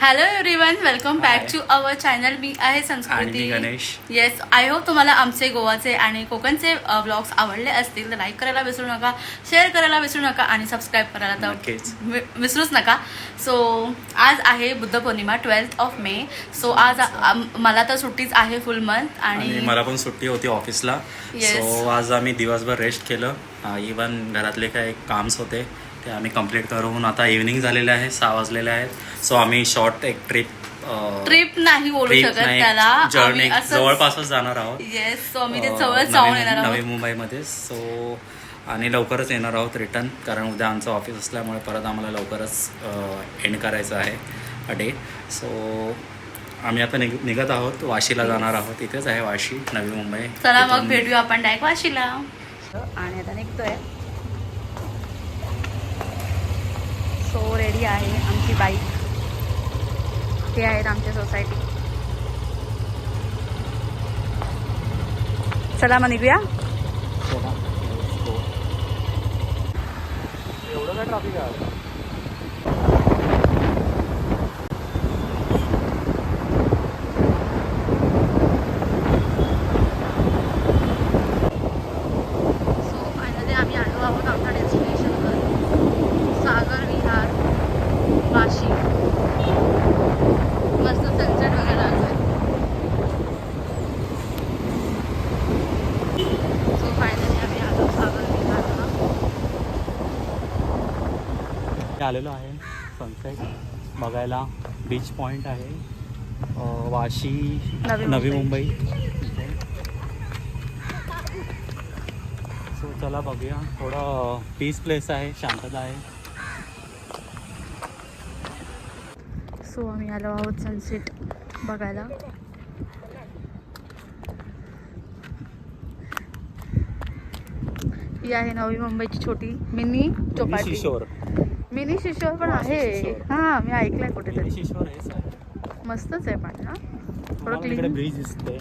Hello everyone welcome back to our channel मी आहे Sanskruti Ganesh. Yes I hope तुम्हाला आमचे गोवाचे आणि कोकणचे ब्लॉग्स आवडले असतील. तर लाईक करायला विसरू नका शेअर करायला विसरू नका आणि सबस्क्राईब करायला तर विसरूच नका. सो आज आहे Buddha Purnima twelfth of May so आज मला तर सुट्टीच आहे फुल मंथ आणि मला पण सुट्टी होती ऑफिसला. सो आज आम्ही दिवसभर रेस्ट केलं. इवन घरातले काही काम्स होते. ते आम्ही कंप्लीट करून आता इव्हनिंग झालेले आहे सहा वाजलेले आहेत. सो आम्ही शॉर्ट एक ट्रिप ट्रिप नाही बोलू शकत त्याला. जर्नी जवळपासच जाणार आहोत. येस सो आम्ही ते जवळ जाऊन नवी- येणार नवी आहोत. मुंबईमध्ये. सो आणि लवकरच येणार आहोत रिटर्न कारण उद्या आमचं ऑफिस असल्यामुळे परत आम्हाला लवकरच एंड करायचं आहे डे सो आम्ही आता निघ निघत आहोत. वाशीला जाणार आहोत. इथेच आहे वाशी नवी मुंबई. चला मग भेटूया आपण डायरेक्ट वाशीला. आणि आता निघतोय. रेडी आहे आमची बाईक ते आहेत आमच्या सोसायटी चला मग निघूया. एवढं काय ट्रॅफिक आहे सो फायनली आम्ही आलो आहोत आमच्या डेस्टिनेशनवर सागर विहार वाशी मस्त सनसेट वगैरे आलो आहे सो फायनली आम्ही आलो सागर विहारला आलेलो आहे. सनसेट बघायला बीच पॉईंट आहे. वाशी नवी मुंबई. सो चला बघूया. थोडं पीस प्लेस आहे शांतता आहे. सो आम्ही आलो आहोत सनसेट बघायला. ही आहे नवी मुंबईची छोटी मिनी चौपाटी. मिनी शिशोर पण आहे. हा मी ऐकलंय कुठेतरी. शिशोर आहे. मस्तच आहे पण ना थोडं क्लीन ब्रिज दिसतोय.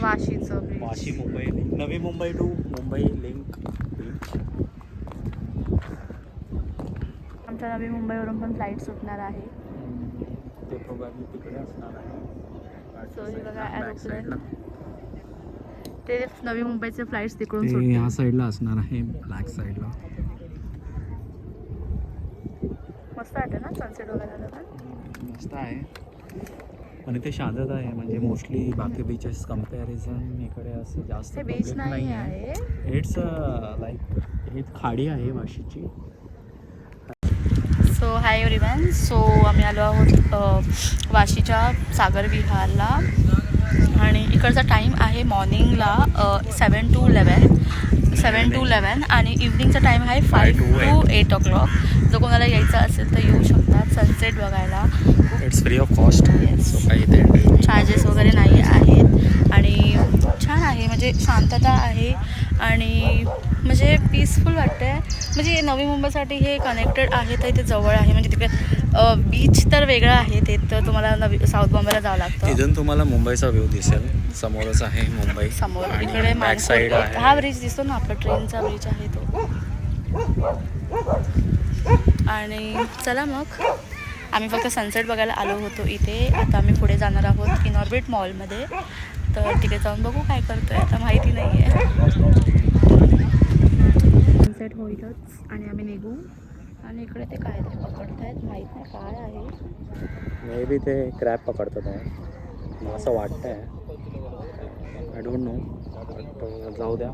वाशीचं. Vashi Mumbai. Navi Mumbai to Mumbai link bridge आमच्या नवी मुंबईवरून पण फ्लाईट सुटणार आहे. ते प्रोबॅबली तिकडे असणार आहे. हे बघा. ते नवी मुंबईचे फ्लाईट्स तिकडून ह्या साईडला असणार आहे ब्लॅक साईडला मस्त वाटतं ना सनसेट वगैरे पण मस्त आहे. आणि ते शांतता आहे म्हणजे मोस्टली बाकी बीचेस कंपॅरिझन इकडे असं जास्त बीच नाही आहे. इट्स लाईक ही खाडी आहे वाशीची. सो हाय एव्हरीवन सो आम्ही आलो आहोत वाशीच्या सागर विहारला. आणि इकडचा टाईम आहे मॉर्निंगला seven to eleven seven to eleven आणि इव्हनिंगचा टाईम आहे five to eight o'clock जर कोणाला यायचं असेल तर येऊ शकतात. सनसेट बघायला. It's free of cost charges वगैरे नाही आहेत. आणि छान आहे. म्हणजे शांतता आहे. आणि म्हणजे पीसफुल वाटतं आहे म्हणजे नवी मुंबईसाठी हे कनेक्टेड आहे तर इथे जवळ आहे. म्हणजे तिकडे बीच तर वेगळं आहे. ते तर तुम्हाला नवी साऊथ बॉम्बेला जावं लागतं. इथून तुम्हाला मुंबईचा व्ह्यू दिसेल. समोरच आहे मुंबई. समोर. इकडे बॅक साईड हा ब्रिज दिसतो ना. आपला ट्रेनचा ब्रिज आहे तो. आणि चला मग. आम्ही फक्त सनसेट बघायला आलो होतो इथे. आता आम्ही पुढे जाणार आहोत इनॉर्बिट मॉलमध्ये तर तिथे जाऊन बघू काय करतोय. आता माहिती नाही आहे सनसेट होईलच आणि आम्ही निघू. आणि इकडे ते काहीतरी पकडतायत माहीत नाही काय आहे. मे बी ते क्रॅब पकडतात आहे. असं वाटतं आहे आय डोंट नो जाऊ द्या.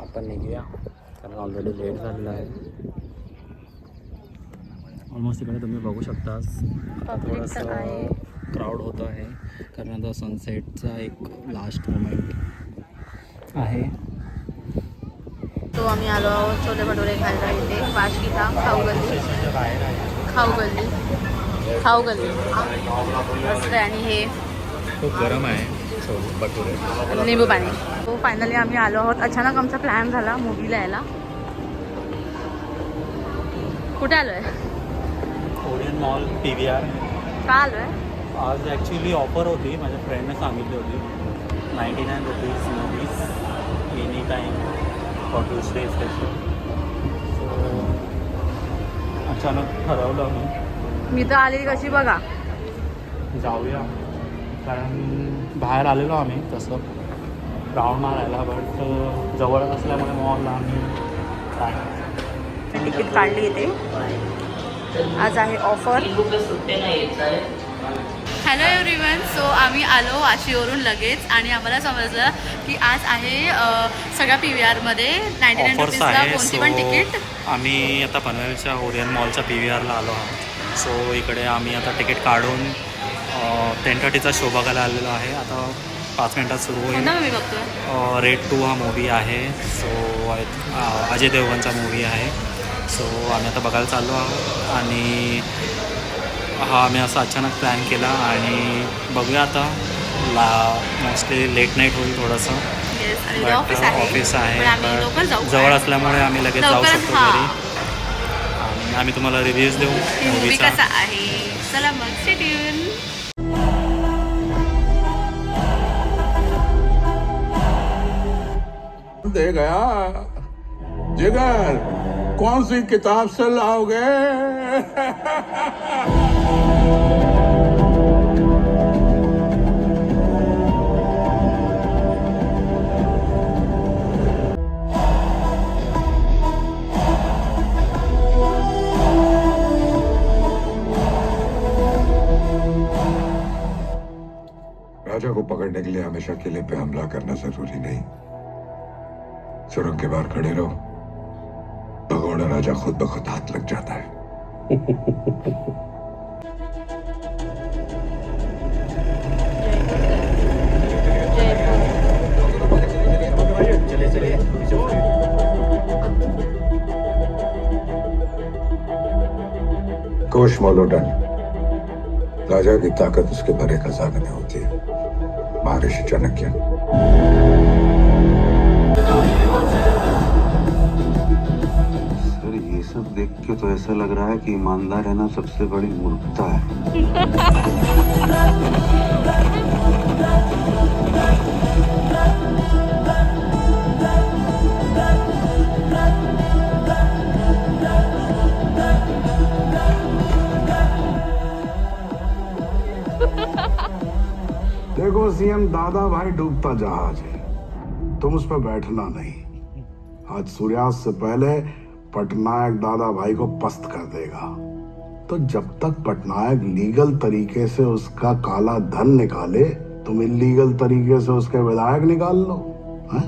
आपण निघूया. कारण ऑलरेडी लेट झालेलं आहे. ऑलमोस्ट इकडे तुम्ही बघू शकता. थोडंसं क्राऊड होत आहे. कारण आता सनसेटचा एक लास्ट मोमेंट आहे. तो आम्ही आलो आहोत छोले भटुरे खायला इथे. वाशकीचा खाऊ गल्ली खाऊ गल्ली खाऊ गल्ली मस्त आहे. आणि हे खूप गरम आहे. भटुरे. लिंबू पाणी. हो फायनली आम्ही आलो आहोत. अचानक आमचा प्लॅन झाला मूवीला यायला. कुठे आलो आहे Orion mall P V R का आलो आहे आज ॲक्च्युली ऑफर होती माझ्या फ्रेंडने सांगितली होती. Ninety nine rupees movies any time for two stay special so अचानक ठरवलं आम्ही. मी तर आलेली कशी बघा. जाऊया. कारण बाहेर आलेलो आम्ही तसं राऊंड मारायला बट जवळ असल्यामुळे मॉलला आम्ही तिकीट काढली इथे आज आहे ऑफर हॅलो एव्हरीवन सो आम्ही आलो वाशीवरून लगेच आणि आम्हाला समजलं की आज आहे सगळ्या पी व्ही आरमध्ये नाईन्टी नाईन रुपीजला कोणती पण तिकीट आम्ही आता पनवेलच्या ओरियन मॉलच्या पी व्ही आरला आलो आहोत. सो इकडे आम्ही आता तिकीट काढून टेन थर्टीचा शो बघायला आलेलो आहे. आता पाच मिनटात सुरू होईल. रेड टू हा मूवी आहे. सो अजय देवगणचा मूवी आहे. सो आम्ही आता बघायला चाललो आहोत आणि हा आम्ही असा अचानक प्लॅन केला आणि बघूया आता. ला मोस्टली लेट नाईट होईल थोडंसं. बट ऑफिस आहे. ऑफिस आहे जवळ असल्यामुळे आम्ही लगेच जाऊ शकतो. घरी. आणि आम्ही तुम्हाला रिव्ह्यूज देऊ. मूवी मूवीचा कसा आहे? चला मग शेड्यूल दे गया जिगर कौन सी किताब से लाओगे? राजा को पकड़ने के लिए हमेशा किले पे हमला करना ज़रूरी नहीं। सुरंग के बाहर खड़े रहो। भगोड़ा राजा? खुद ब खुद हाथ लग जाता है। कोश मोलोडन राजा की ताकत उसके भरे खजाने में होती है। महर्षि चाणक्य। के तो ऐसा लग रहा है कि ईमानदार रहना सबसे बड़ी मूर्खता है। देखो, सीएम दादा भाई डूबता जहाज़ है। तुम उस पर बैठना नहीं। आज सूर्यास्त से पहले पटनायक दादा भाई को पस्त कर देगा तो जब तक पटनायक लीगल तरीके से उसका काला धन निकाले, तुम इलीगल तरीके से उसके विधायक निकाल लो, है?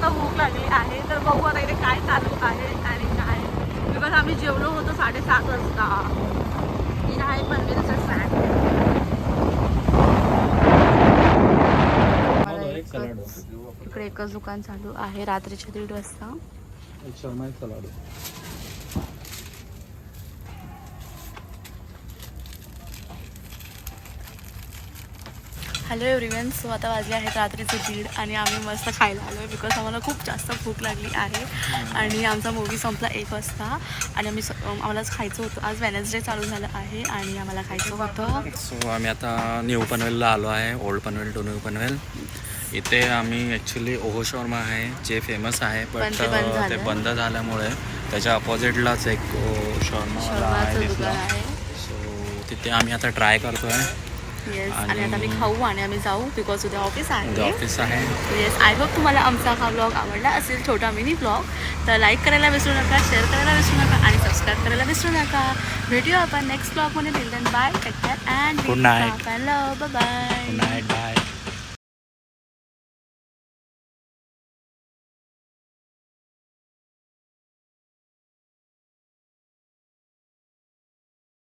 जास्त भूक लागली आहे तर बघू आता इथे काय चालू आहे आणि काय. बिकॉज आम्ही जेवलो होतो साडेसात वाजता. ही आहे पनवेलचं स्टँड इकडे एकच दुकान चालू आहे रात्रीचे दीड वाजता. हॅलो एव्हरीवन सो आता वाजले आहेत रात्रीचे दीड आणि आम्ही मस्त खायला आलो आहे बिकॉज आम्हाला खूप जास्त भूक लागली आहे आणि आमचा मूवी संपला एक वाजता आणि आम्ही आम्हालाच खायचं होतं. आज वेनसडे चालू झालं आहे आणि आम्हाला खायचं होतं. सो आम्ही आता न्यू पनवेलला आलो आहे old Panvel to new Panvel. इथे आम्ही ॲक्च्युली ओहो शर्मा आहे जे फेमस आहे पण बट ते बंद झाल्यामुळे त्याच्या अपोजिटलाच एक शर्मा आहे सो तिथे आम्ही आता ट्राय करतो आहे येस आणि आता आम्ही खाऊ आणि आम्ही जाऊ बिकॉज उद्या ऑफिस आहे ऑफिस आहे येस आय होप तुम्हाला आमचा हा ब्लॉग आवडला असेल छोटा मिनी ब्लॉग तर लाईक करायला विसरू नका शेअर करायला विसरू नका आणि सबस्क्राईब करायला विसरू नका. भेटूया आपण नेक्स्ट ब्लॉगमध्ये till then bye take care and bye bye